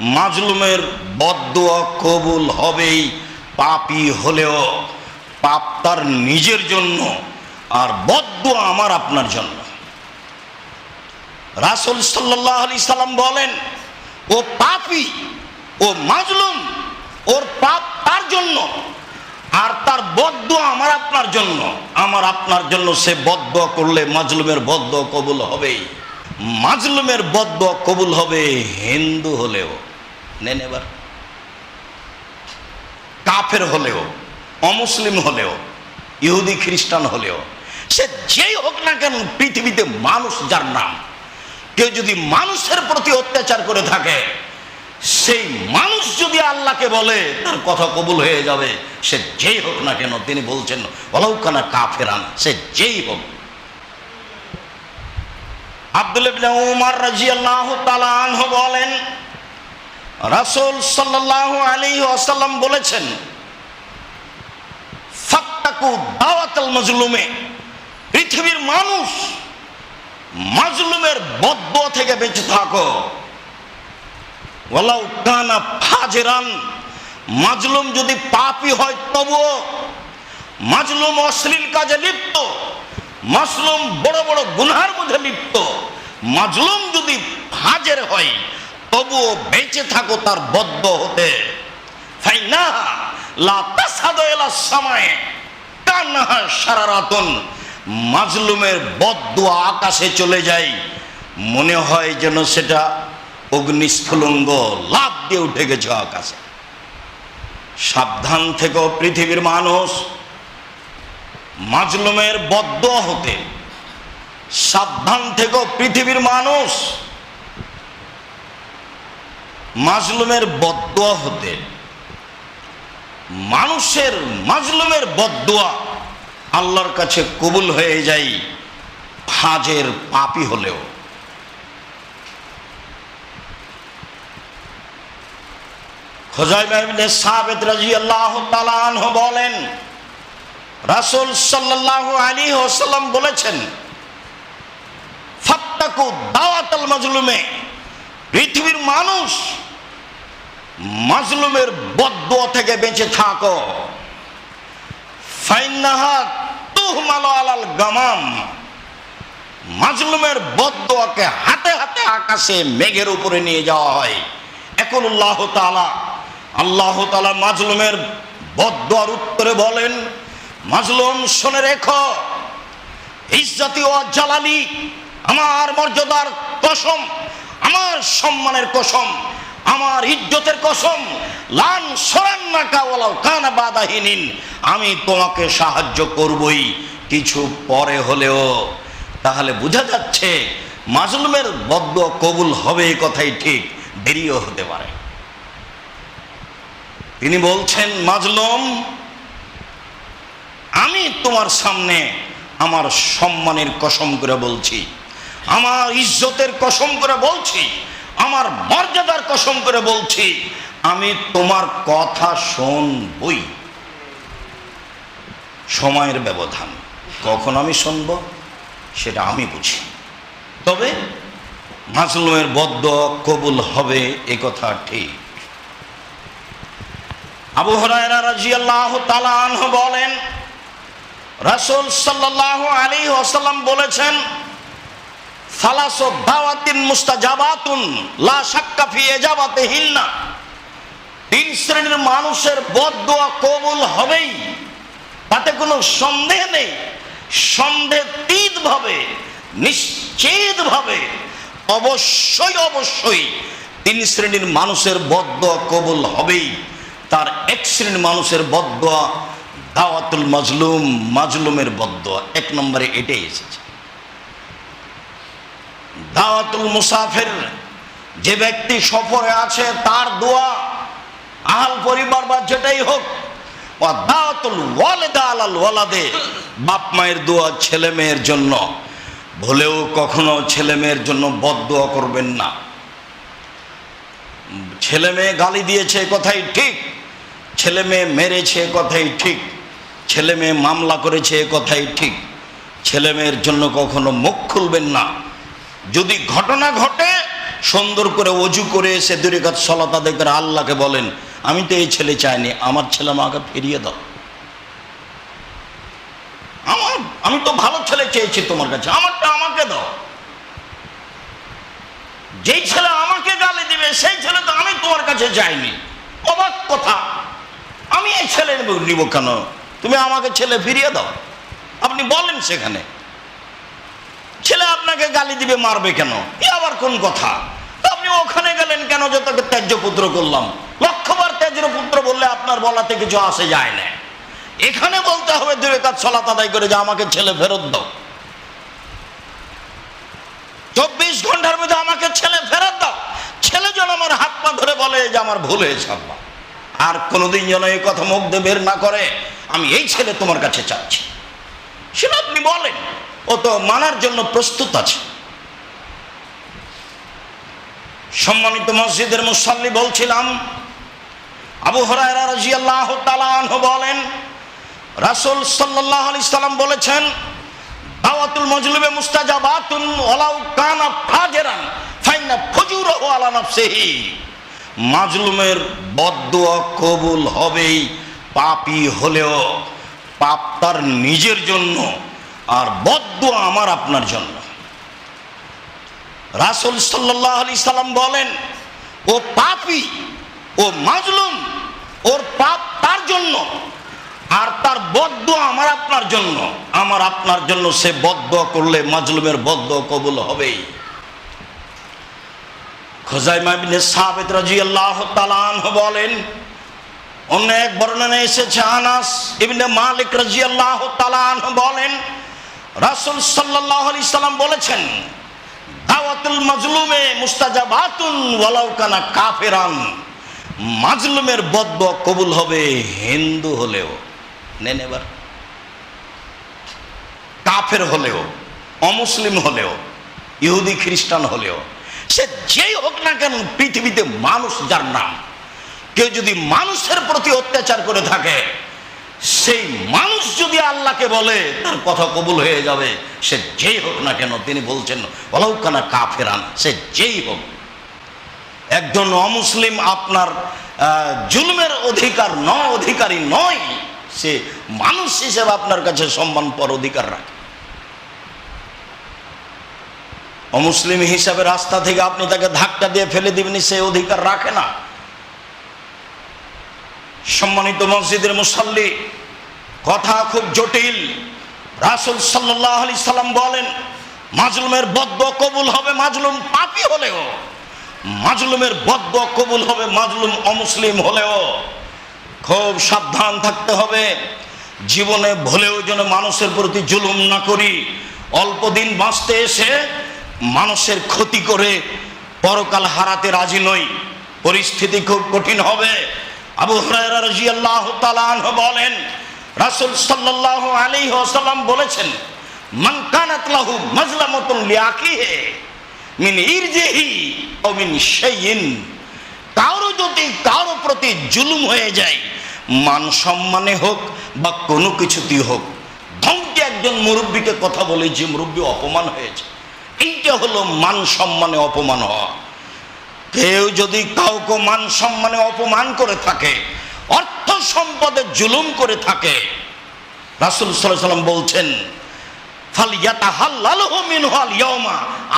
মাজলুমের বদুয়া কবুল হবেই, পাপি হলেও। পাপ তার নিজের জন্য, আর বদুয়া আমার আপনার জন্য। রাসুল সাল্লাহ আলি সাল্লাম বলেন, ও পাপি, ও মাজলুম, ওর পাপ তার জন্য, আর তার বদ্ধ আমার আপনার জন্য। আমার আপনার জন্য সে বদ্ধ করলে মাজলুমের বদ্ধ কবুল হবেই। মাজলুমের বদ্ধ কবুল হবে হিন্দু হলেও। নেন এবার। কাফের হলেও, অমুসলিম হলেও, ইহুদি, খ্রিস্টান হলেও, সে যেই হোক না কেন পৃথিবীতে মানুষ যার নাম, কেউ যদি মানুষের প্রতি অত্যাচার করে থাকে, সেই মানুষ যদি আল্লাহকে বলে, তার কথা কবুল হয়ে যাবে, সে যেই হোক না কেন, তিনি বলছেন অলৌকানা কাফেরান সে যেই হোক। আব্দুল উমর তাআলা আনহু বলেন রাসূল সাল্লাল্লাহু আলী ওয়াসাল্লাম বলেছেন, ফাত্তাকু দাওয়াতাল মাজলুমে, পৃথিবীর মানুষ মাজলুমের বদ্ধ থেকে বেঁচে থাকো। ওয়ালাউ কানা ফাজেরান, মাজলুম যদি পাপী হয় তবুও মাজলুম অশ্লীল কাজে লিপ্ত মাসলুম বড় বড় গুনহার মধ্যে লিপ্ত, মাজলুম যদি ফাজের হয় তবুও বেঁচে থাকো তার বদ্ধ হতে। সামায়ে কান্নাহা সারারাতুন মাজলুমের বদুয়া আকাশে চলে যায় মনে হয় যেন সেটা অগ্নিস্ফুলঙ্গ লাভ দিয়ে উঠে গেছে আকাশে। সাবধান থেকেও পৃথিবীর মানুষ। মাজলুমের বদ্ধ হতে। সাবধান থেকেও পৃথিবীর মানুষ। মাজলুমের বদুয়া হতে। মানুষের মাজলুমের বদুয়া আল্লাহর কাছে কবুল হয়ে যায় ফাজের পাপি হলেও। বলেন, রাসূল আলাইহি ওয়াসাল্লাম বলেছেন মাজলুমে, পৃথিবীর মানুষ মাজলুমের বদদুয়া থেকে বেঁচে থাকো। ফাইন্নাহা তুহমালু আলাল গামাম। মাজলুমের বদদুয়াকে হাতে হাতে আকাশে মেঘের উপরে নিয়ে যাওয়া হয়। এখন আল্লাহ তাআলা আল্লাহ তাআলা মাজলুমের বদদুয়ার উত্তরে বলেন, মাজলুম, শুনে রেখো, ইজ্জতি ও জালালি, আমার মর্যাদার কসম, আমার সম্মানের কসম আমার ইজ্জতের কসম, লান সরান্না কাওয়ালাও কানা বাদাহীনিন আমি তোমাকে সাহায্য করবই কিছু পরে হলেও। তাহলে বোঝা যাচ্ছে মাজলুমের বদ্য কবুল হবে এই কথাই ঠিক, দেরিও হতে পারে। তিনি বলছেন, মাজলুম, আমি তোমার সামনে আমার সম্মানের কসম করে বলছি, আমার ইজ্জতের কসম করে বলছি আমার মর্যাদার কসম করে বলছি, আমি তোমার কথা শুনবই। সময়ের ব্যবধান। কখন আমি শুনব, সেটা আমি বুঝি। তবে মাজলুমের বদ্ধ কবুল হবে এ কথা ঠিক। আবু হরায়রা রাজিয়াল্লাহ তাআলা বলেন, রাসূল সাল্লাল্লাহু আলাইহি ওয়াসাল্লাম বলেছেন সালাসু দাওয়াতিন মুস্তাজাবাতুন, লা শাক্কা ফি ইজাবাতিহিন্না তিন শ্রেণির মানুষের বদদোয়া কবুল হবেই, তাতে কোনো সন্দেহ নেই। সন্দেহতীত ভাবে নিশ্চিত ভাবে অবশ্যই অবশ্যই তিন শ্রেণির মানুষের বদদোয়া কবুল হবেই। তার এক শ্রেণির মানুষের বদদোয়া দাওয়াতুল মাজলুম, মাজলুমের বদদোয়া। এক নম্বরে এটাই এসেছে। দাওয়াতুল মুসাফির। যে ব্যক্তি সফরে আছে, তার দোয়া আহাল পরিবার বা যেটাই হোক বাপ মায়ের দোয়া ছেলে মেয়ের জন্য। ভুলেও কখনো ছেলে মেয়ের জন্য বদদোয়া করবেন না। ছেলে মেয়ে গালি দিয়েছে কথাই ঠিক, ছেলে মেয়ে মেরেছে কথাই ঠিক, ছেলে মেয়ে মামলা করেছে কথাই ঠিক, ছেলে মেয়ের জন্য কখনো মুখ খুলবেন না। যদি ঘটনা ঘটে, সুন্দর করে অজু করে এসে দূরে কাজ সলাত করে আল্লাহকে বলেন, আমি তো এই ছেলে চাইনি, আমার ছেলে আমাকে ফিরিয়ে দাও। আমার, আমি তো ভালো ছেলে চেয়েছি তোমার কাছে, আমারটা আমাকে দাও। যেই ছেলে আমাকে গালি দিবে, সেই ছেলে তো আমি তোমার কাছে যাইনি। অবাক কথা। আমি এই ছেলে নিব কেন? তুমি আমাকে ছেলে ফিরিয়ে দাও। আপনি বলেন সেখানে। ছেলে আপনাকে গালি দিবে, মারবে কেন? এ আবার কোন কথা? আপনি ওখানে গেলেন কেন যে তাকে ত্যায্য পুত্র করলাম? লক্ষবার ত্যায্য পুত্র বললে আপনার বলাতে কিছু আসে যায় না। এখানে বলতে হবে দুই কাজ সলাত আদায় করে যে, আমাকে ছেলে ফেরত দাও। চব্বিশ ঘণ্টার মধ্যে আমাকে ছেলে ফেরত দাও। ছেলে যেন আমার হাত পা ধরে বলে যে আমার ভুল হয়েছে আব্বা আর কোনোদিন যেন এই কথা মুখ দিয়ে বের না করে, আমি এই ছেলে তোমার কাছে চাচ্ছি। সেটা আপনি বলেন। ও তো মানার জন্য প্রস্তুত আছে। সম্মানিত মসজিদের মুসাল্লি বলছিলাম, আবু হরায়রা রাজিয়াল্লাহ বলেন, রাসূল সাল্লাল্লাহু আলাইহি সাল্লাম বলেছেন, দাওয়াতুল মজলুবে মুস্তাজাবাতুন ওয়ালাউ কানা ফাজেরান ফাইনা ফুজুরহু আলা নাফসিহি। মাজলুমের বদদুয়া কবুল হবেই, পাপী হলেও পাপ তার নিজের জন্য আর বদদুয়া আমার আপনার জন্য। রাসূল সাল্লাল্লাহু আলাইহি সাল্লাম বলেন, ও পাপী, ও মাজলুম, ওর পাপ তার জন্য, আর তার বদ্ধ আমার আপনার জন্য। আমার আপনার জন্য সে বদ্ধ করলে মাজলুমের বদ্ধ কবুল হবেই। খোজাইমা ইবনে সাবিত রাদিয়াল্লাহু তাআলা আনহু বলেন অন্য এক বর্ণনা এসেছে আনাস ইবনে মালিক রাদিয়াল্লাহু তাআলা আনহু বলেন রাসূল সাল্লাল্লাহু আলাইহি সাল্লাম বলেছেন, দাওয়াতুল মাজলুমে মুস্তাজাবাতুন ওয়ালাউ কানা কাফিরান। মাজলুমের বদ্ধ কবুল হবে হিন্দু হলেও। নেন এবার। কাফের হলেও, অমুসলিম হলেও, ইহুদি, খ্রিস্টান হলেও, সে যেই হোক না কেন পৃথিবীতে মানুষ যার নাম, কেউ যদি মানুষের প্রতি অত্যাচার করে থাকে সেই মানুষ যদি আল্লাহকে বলে, তার কথা কবুল হয়ে যাবে, সে যেই হোক না কেন, তিনি বলছেন অলৌকানা কাফেরান সে যেই হোক। একজন অমুসলিম আপনার জুলমের অধিকার, ন অধিকারী নয়, সে মানুষ হিসেবে আপনার কাছে সম্মান পর অধিকার রাখে। অমুসলিম হিসাবে রাস্তা থেকে আপনি তাকে ধাক্কা দিয়ে ফেলে দিবেন, সে অধিকার রাখে না। সম্মানিত মসজিদের মুসল্লি, কথা খুব জটিল। রাসুল সাল্লাহ আলি সাল্লাম বলেন, মাজলুমের বদ্ধ কবুল হবে মাজলুম পাপি হলেও, মাজলুমের বদ্ধ কবুল হবে মাজলুম অমুসলিম হলেও। খুব সাবধান থাকতে হবে। জীবনে ভুলেও যেন মানুষের প্রতি জুলুম না করি। অল্প দিন বাঁচতে এসে মানুষের ক্ষতি করে পরকাল হারাতে রাজি নই। পরিস্থিতি খুব কঠিন হবে। আবু হুরায়রা রাদিয়াল্লাহু তাআলা আনহু বলেন, রাসূল সাল্লাল্লাহু আলাইহি ওয়াসাল্লাম বলেছেন, মান কানাত লাহু মাজলামাতুন লিআখিহি মিন ইরজিহি ও মিন শাইইন, কারও যদি কারও প্রতি জুলুম হয়ে যায়, মান সম্মানে হোক বা কোনো কিছুতেই হোক, ধমকে একজন মুরব্বীকে কথা বলে যে মুরব্বী অপমান হয়েছে। এইটা হলো মান সম্মানে অপমান হওয়া। কেউ যদি কাউকে মান সম্মানে অপমান করে থাকে, অর্থ সম্পদে জুলুম করে থাকে, রাসুল সাল্লাম বলছেন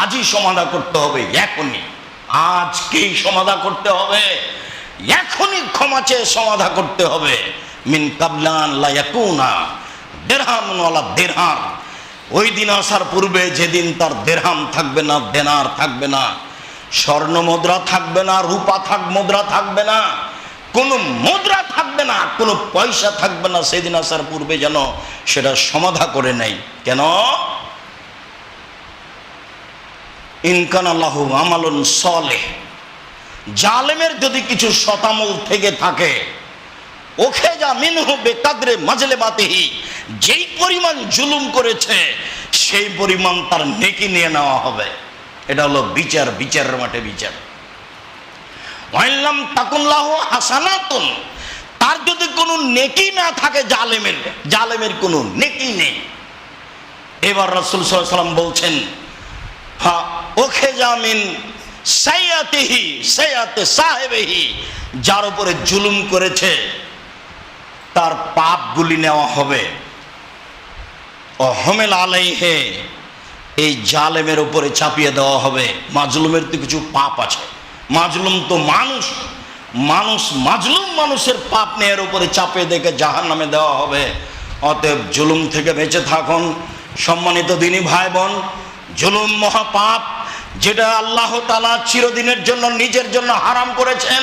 আজই সমাধা করতে হবে, এখনই। আজকেই সমাধা করতে হবে, এখনই ক্ষমা চেয়ে সমাধা করতে হবে। মিন কাবলান লায়াকুনা দেড়হাম ওয়ালা দেড়হাম। ওই দিন আসার পূর্বে যেদিন তার দেড়হাম থাকবে না, দেনার থাকবে না স্বর্ণ মুদ্রা থাকবে না, রূপা থাক, মুদ্রা থাকবে না, কোনো মুদ্রা থাকবে না, কোনো পয়সা থাকবে না, সেদিন আসার পূর্বে যেন সেটা সমাধা করে নেই। কেন? ইনকান আল্লাহ আমালুন সলে জালেমের যদি কিছু শতামল থেকে থাকে ওখে যা মিনহু বেকাদরে মাজলে বাতেহি, যেই পরিমাণ জুলুম করেছে, সেই পরিমাণ তার নেকি নিয়ে নেওয়া হবে। এটা হলো বিচার, বিচারের মাঠে বিচার। ওয়াইল্লাম তাকুল্লাহ হাসানাতুন। তার যদি কোনো নেকি না থাকে জালেমের জালেমের কোনো নেকি নেই। এবার রসুল সাল্লাম বলছেন, হা ওখে জামিন সাইয়াতেহি, সাইয়াতে সাহেবেহি, যার উপরে জুলুম করেছে, তার পাপগুলি নেওয়া হবে। অহমেল আলাইহে এই জালেমের উপরে চাপিয়ে দেওয়া হবে। মাজলুমের তো কিছু পাপ আছে। মাজলুম তো মানুষ। মানুষ মাজলুম মানুষের পাপ নেয়ের উপরে চাপিয়ে দেখে জাহান নামে দেওয়া হবে। অতএব জুলুম থেকে বেঁচে থাকুন। সম্মানিত দিনী ভাই বোন জুলুম মহাপাপ যেটা আল্লাহ তালা চিরদিনের জন্য নিজের জন্য হারাম করেছেন,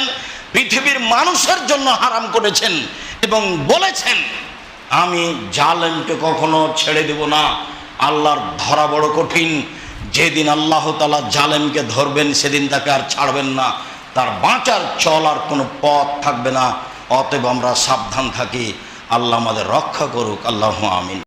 পৃথিবীর মানুষের জন্য হারাম করেছেন এবং বলেছেন, আমি জালেমকে কখনো ছেড়ে দেব না। আল্লাহর ধরা বড় কঠিন। যেদিন আল্লাহ তালা জালেমকে ধরবেন, সেদিন তাকে আর ছাড়বেন না। তার বাঁচার, চলার কোনো পথ থাকবে না। অতএব আমরা সাবধান থাকি। আল্লাহ আমাদের রক্ষা করুক। আল্লাহ আমিন।